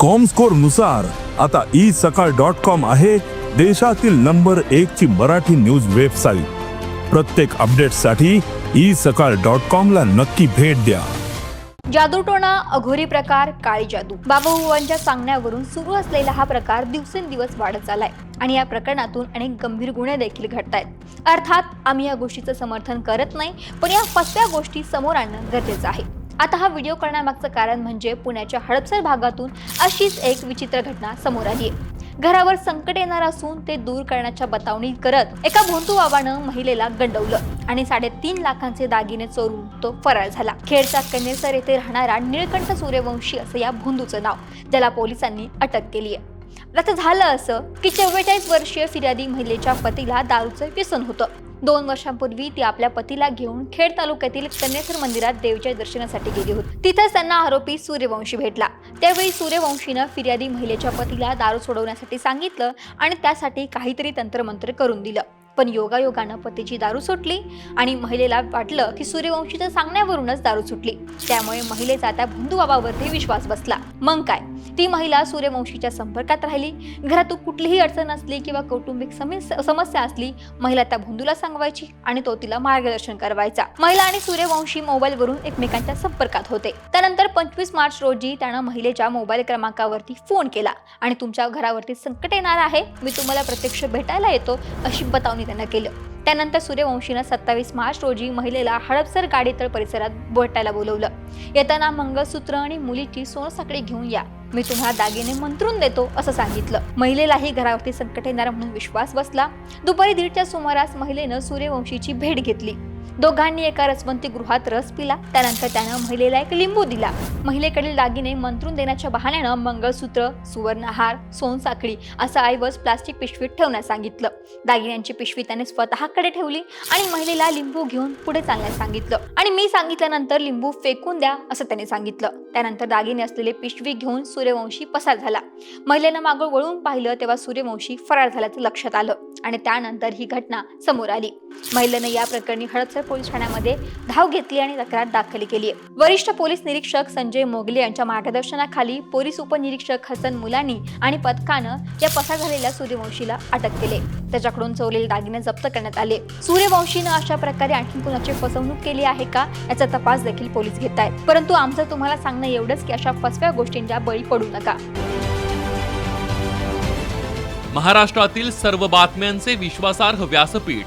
कॉमस्कोरनुसार आता ई सकाळ dot com आहे देशातील नंबर एक ची मराठी न्यूज वेबसाईट प्रत्येक अपडेटसाठी ई सकाळ डॉट कॉम ला नक्की भेट द्या. जादूटोणा अघोरी प्रकार काळी जादू. बाबाबुवांच्या सांगण्यावरून सुरू असलेला हा प्रकार दिवसेंदिवस वाढत चाललाय आणि या प्रकरणातून अनेक गंभीर गुन्हे देखील घडत आहेत अर्थात आम्ही या गोष्टीचं समर्थन करत नाही पण या फसव्या गोष्टी समोर आणणं गरजेचं आहे. आता हा व्हिडिओ करण्यामागचं कारण म्हणजे पुण्याच्या हडपसर भागातून अशीच एक विचित्र घटना समोर आली आहे. घरावर संकट येणार असून ते दूर करण्याच्या बतावणी करत एका भोंतू बाबानं महिलेला गंडवलं आणि साडेतीन लाखांचे दागिने चोरून तो फरार झाला. खेडचा कन्नेसर येथे राहणारा निळकंठ सूर्यवंशी असं या भोंदूचं नाव ज्याला पोलिसांनी अटक केली आहे. आता झालं असं की चव्वेचाळीस वर्षीय फिर्यादी महिलेच्या पतीला दारूचं व्यसन होतं. दोन वर्षांपूर्वी ती आपल्या पतीला घेऊन खेड तालुक्यातील कन्नेसर मंदिरात देवीच्या दर्शनासाठी गेली होती. तिथंच त्यांना आरोपी सूर्यवंशी भेटला. त्यावेळी सूर्यवंशीनं फिर्यादी महिलेच्या पतीला दारू सोडवण्यासाठी सांगितलं आणि त्यासाठी काहीतरी तंत्रमंत्र करून दिलं. पण योगायोगानं पतीची दारू सुटली आणि महिलेला वाटलं की सूर्यवंशीच्या सांगण्यावरूनच दारू सुटली. त्यामुळे महिलेचा त्या भोंदूबाबावरती विश्वास बसला. मग काय? ती महिला सूर्यवंशीच्या संपर्कात राहिली. घरातून कुठलीही अडचण असली किंवा कौटुंबिक समस्या समस्या असली महिला त्या भोंदूला सांगवायची आणि तो तिला मार्गदर्शन करवायचा. महिला आणि सूर्यवंशी मोबाईलवरून एकमेकांच्या संपर्कात होते. त्यानंतर पंचवीस मार्च रोजी त्यानं महिलेच्या मोबाईल क्रमांकावरती फोन केला. आणि तुमच्या घरावरती संकट येणार आहे. मी तुम्हाला प्रत्यक्ष भेटायला येतो अशी बतावणी त्यानं केलं. त्यानंतर सूर्यवंशीनं सत्तावीस मार्च रोजी महिलेला हडपसर गाडीतळ परिसरात भेटायला बोलवलं. येताना मंगळसूत्र आणि मुलीची सोनसाखळी घेऊन या. मी तुम्हाला दागिने मंत्रून देतो असं सांगितलं. महिलेलाही घरावरती संकट येणार म्हणून विश्वास बसला. दुपारी दीडच्या सुमारास महिलेनं सूर्यवंशीची भेट घेतली. दोघांनी एका रसवंती गृहात रस पिला. त्यानंतर त्यानं महिलेला एक लिंबू दिला. महिलेकडील दागिने मंत्रून देण्याच्या बहाण्यानं मंगळसूत्र सुवर्णहार सोनसाखळी असं ऐवज प्लास्टिक पिशवीत ठेवण्यास सांगितलं. दागिन्यांची पिशवी त्याने स्वतःकडे ठेवली आणि महिलेला लिंबू घेऊन पुढे चालण्यास सांगितलं. आणि मी सांगितल्यानंतर लिंबू फेकून द्या असं त्याने सांगितलं. त्यानंतर दागिने असलेले पिशवी घेऊन सूर्यवंशी पसार झाला. महिलेनं मागं वळून पाहिलं तेव्हा सूर्यवंशी फरार झाल्याचं लक्षात आलं आणि त्यानंतर ही घटना समोर आली. महिलेनं या प्रकरणी हळद हडपसर पोलीस ठाण्यामध्ये धाव घेतली आणि तक्रार दाखल केली. आहे वरिष्ठ पोलीस निरीक्षक संजय मोगले यांच्या मार्गदर्शनाखाली पोलीस उपनिरीक्षक हसन मुलानी आणि पथकानं या पसार झालेल्या सूर्यवंशीला अटक केले. त्याच्याकडून चोरलेले दागिने जप्त करण्यात आले. सूर्यवंशीनं अशा प्रकारे आणखी कुणाची फसवणूक केली आहे का याचा तपास देखील पोलीस घेत आहेत. परंतु आमचं तुम्हाला सांगणं एवढंच की अशा फसव्या गोष्टींच्या बळी पडू नका. महाराष्ट्रातील सर्व बातम्यांचे विश्वासार्ह व्यासपीठ